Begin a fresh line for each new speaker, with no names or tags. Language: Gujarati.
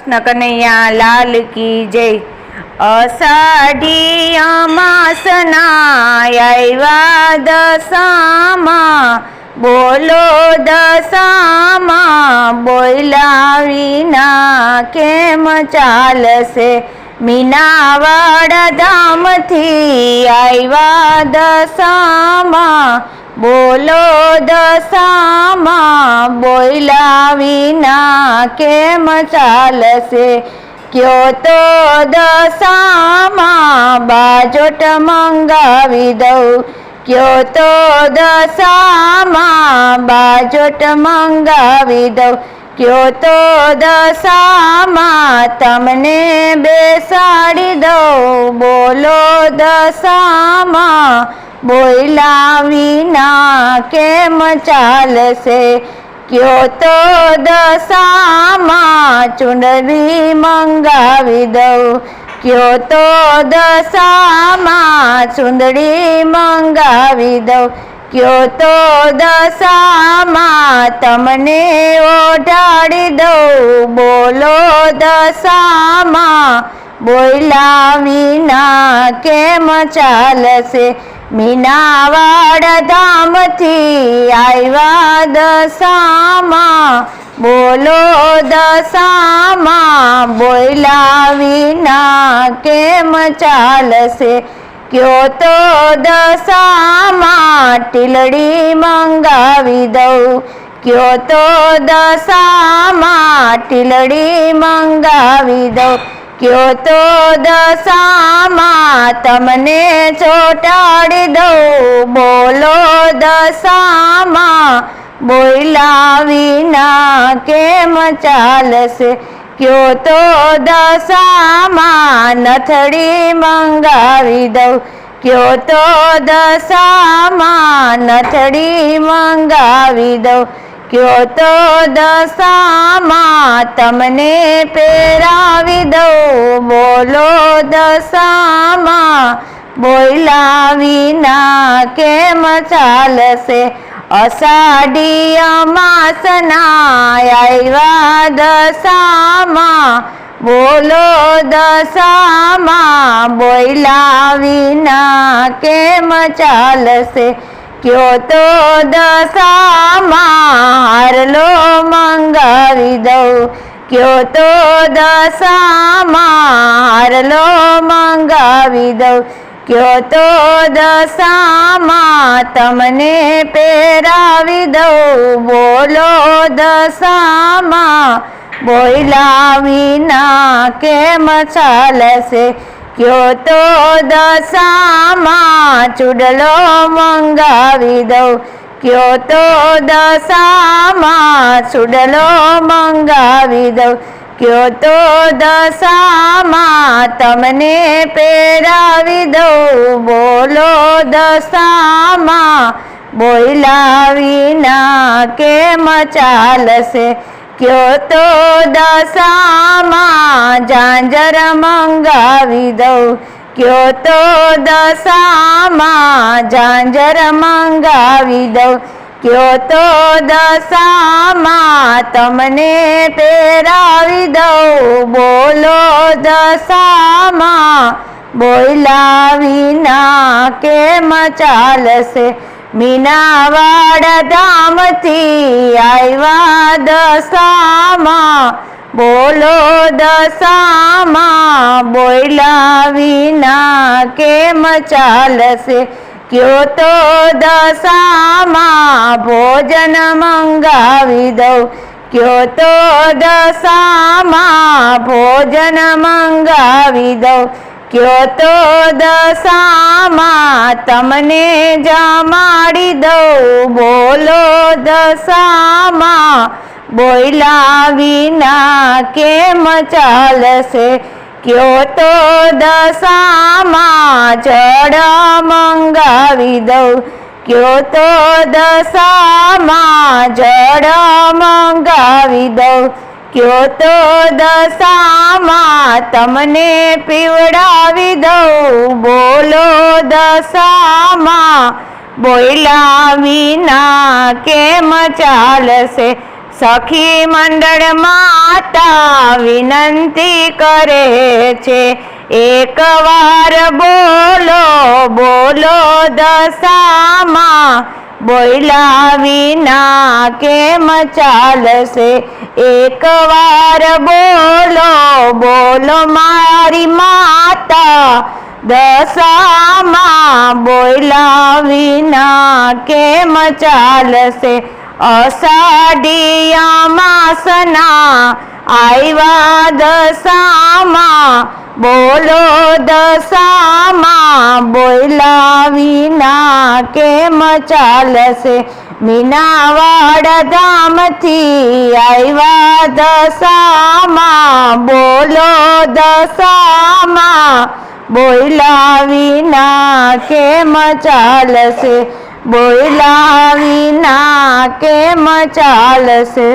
કૃષ્ણ કનૈયા લાલ કી જય. અષાઢી અમાસના આવ્યા દશામાં, બોલો દશામાં બોલ્યા વિના કેમ ચાલશે? મીનાવાડા ધામથી આવ્યા દશામાં બોલો દશામાં બોલ્યા વિના કેમ ચાલશે? કયો તો દશામાં બાજોટ મંગાવી દઉં. કયો તો દશામાં બાજોટ મંગાવી દઉં. કયો તો દશામાં તમને બેસાડી દઉં. બોલો દશામાં બોલ્યા વિના કેમ ચાલશે? કયો તો દશામાં ચુંદડી મંગાવી દઉં. કયો તો દશામાં ચુંદડી મંગાવી દઉં. કયો તો દશામાં તમને ઓઢાડી દઉં. બોલો દશામાં બોલ્યા વિના કેમ ચાલશે? મીનાવાડ ધામથી આવ્યા દશામાં. બોલો દશામાં બોયલા વિના કેમ ચાલશે? કયો તો દશામાં ટીલડી મંગાવી દઉં. કયો તો દશામાં ટીલડી મંગાવી દઉં. કયો તો દશામાં તમને ચોટાડી દઉં. બોલો દશામાં બોલાવીના વિના કેમ ચાલશે? કયો તો દશામાં, નથડી મંગાવી દઉં. કયો તો દશામાં, નથડી મંગાવી દઉં. કયો તો દશામાં તમને પહેરાવી દઉં? બોલો દશામાં, બોલ્યા વિના કેમ ચાલશે? અષાઢી અમાસના આવ્યા દશામાં, બોલો દશામાં બોયલા વિના કેમ ચાલશે? કયો તો દશામાં હારલો મંગાવી દઉં. કયો તો દશામાં હારલો મંગાવી દઉં. કયો તો દશામાં તમને પહેરાવી દઉં. બોલો દશામાં બોલ્યા ના કેમ ચાલશે કયો તો દશામાં ચૂડલો મંગાવી દઉં. કયો તો દશામાં ચૂડલો મંગાવી દઉં. કયો તો દશામાં તમને પહેરાવી દઉં. બોલો દશામાં બોલાવી ના કેમ ચાલશે? કયો તો દશામાં ઝાંઝર મંગાવી દઉં. કયો તો દશામાં ઝાંઝર મંગાવી દઉં. કયો તો દશામાં તમને પહેરાવી દઉં. બોલો દશામાં બોલાવી ના કેમ ચાલશે? મીનાવાડ ધામથી આવ્યા દશામાં, બોલો દશામાં બોલા વિના કેમ ચાલશે? કયો તો દશામાં ભોજન મંગાવી દઉં. કયો તો દશામાં ભોજન મંગાવી દઉં. કયો તો દશામાં તમને જમાડી દઉં? બોલો દશામાં બોયલા વિના કેમ ચાલશે? કયો તો દશામાં જળ મંગાવી દઉં? કયો તો દશામાં જળ મંગાવી દઉં? કયો તો દશામાં તમને પીવડાવી દઉં? બોલો દશામાં, બોલ્યા વિના કેમ ચાલશે? સખી મંડળ માતા વિનંતી કરે છે એકવાર બોલો બોલો દશામાં બોલ્યા વિના કેમ ચાલશે? એકવાર બોલો બોલો મારી માતા, દશામાં બોયલા વિના કેમ ચાલશે? અષાઢિયા માસના આવ્યા દશામાં, બોલો દશામાં બોયલા વિના કેમ ચાલશે મીનાવાડ ધામથી આવ્યા દશામાં. બોલો દશામાં. બોલ્યા વિના કેમ ચાલશે બોલ્યા વિના કેમ ચાલશે